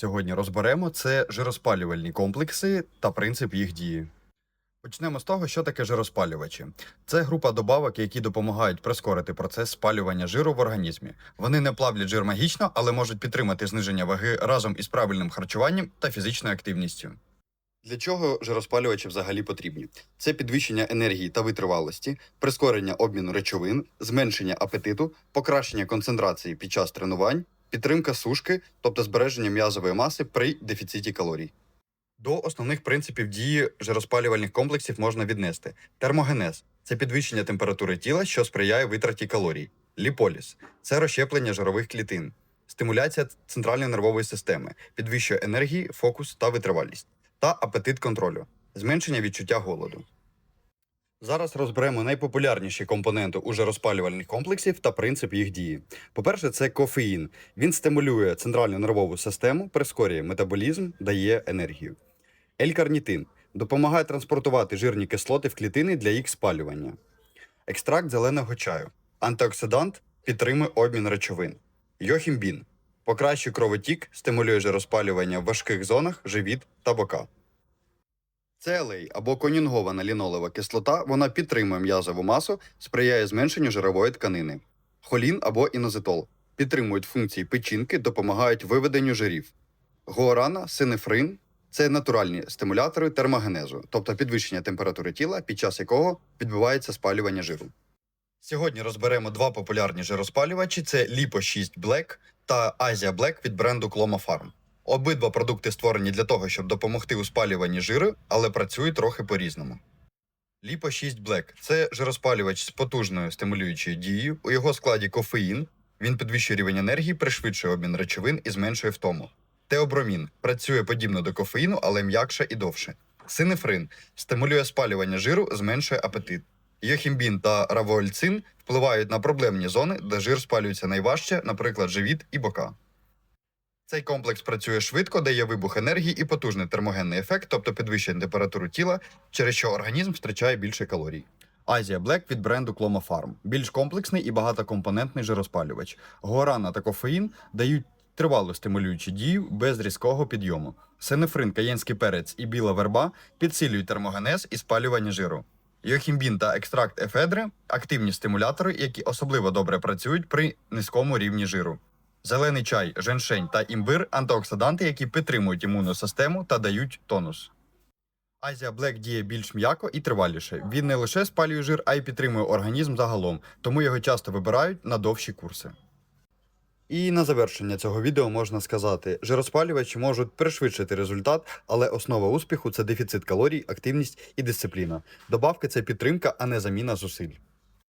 Сьогодні розберемо це жироспалювальні комплекси та принцип їх дії. Почнемо з того, що таке жироспалювачі. Це група добавок, які допомагають прискорити процес спалювання жиру в організмі. Вони не плавлять жир магічно, але можуть підтримати зниження ваги разом із правильним харчуванням та фізичною активністю. Для чого жироспалювачі взагалі потрібні? Це підвищення енергії та витривалості, прискорення обміну речовин, зменшення апетиту, покращення концентрації під час тренувань, підтримка сушки, тобто збереження м'язової маси при дефіциті калорій. До основних принципів дії жироспалювальних комплексів можна віднести термогенез це підвищення температури тіла, що сприяє витраті калорій, ліполіс це розщеплення жирових клітин, стимуляція центральної нервової системи, підвищує енергії, фокус та витривалість, та апетит контролю, зменшення відчуття голоду. Зараз розберемо найпопулярніші компоненти у жироспалювальних комплексів та принцип їх дії. По-перше, це кофеїн. Він стимулює центральну нервову систему, прискорює метаболізм, дає енергію. L-карнітин допомагає транспортувати жирні кислоти в клітини для їх спалювання. Екстракт зеленого чаю. Антиоксидант підтримує обмін речовин. Йохімбін покращує кровотік, стимулює жироспалювання в важких зонах, живіт та бока. Целей або конюнгована лінолева кислота вона підтримує м'язову масу, сприяє зменшенню жирової тканини. Холін або інозитол підтримують функції печінки, допомагають виведенню жирів. Гуарана, синефрин це натуральні стимулятори термогенезу, тобто підвищення температури тіла, під час якого відбувається спалювання жиру. Сьогодні розберемо два популярні жироспалювачі: це Lipo 6 Black та Asia Black від бренду Cloma Farm. Обидва продукти створені для того, щоб допомогти у спалюванні жиру, але працюють трохи по-різному. Lipo 6 Black це жироспалювач з потужною стимулюючою дією. У його складі кофеїн. Він підвищує рівень енергії, пришвидшує обмін речовин і зменшує втому. Теобромін працює подібно до кофеїну, але м'якше і довше. Синефрин стимулює спалювання жиру, зменшує апетит. Йохімбін та равоальцин впливають на проблемні зони, де жир спалюється найважче, наприклад, живіт і бока. Цей комплекс працює швидко, дає вибух енергії і потужний термогенний ефект, тобто підвищує температуру тіла, через що організм втрачає більше калорій. Азія Black від бренду Farm. Більш комплексний і багатокомпонентний жироспалювач. Гуарана та кофеїн дають тривалу стимулюючу дію без різкого підйому. Синефрин, каєнський перець і біла верба підсилюють термогенез і спалювання жиру. Йохімбін та екстракт ефедри активні стимулятори, які особливо добре працюють при низькому рівні жиру. Зелений чай, женшень та імбир антиоксиданти, які підтримують імунну систему та дають тонус. Азія Black діє більш м'яко і триваліше. Він не лише спалює жир, а й підтримує організм загалом, тому його часто вибирають на довші курси. І на завершення цього відео можна сказати, жироспалювачі можуть пришвидшити результат, але основа успіху це дефіцит калорій, активність і дисципліна. Добавки це підтримка, а не заміна зусиль.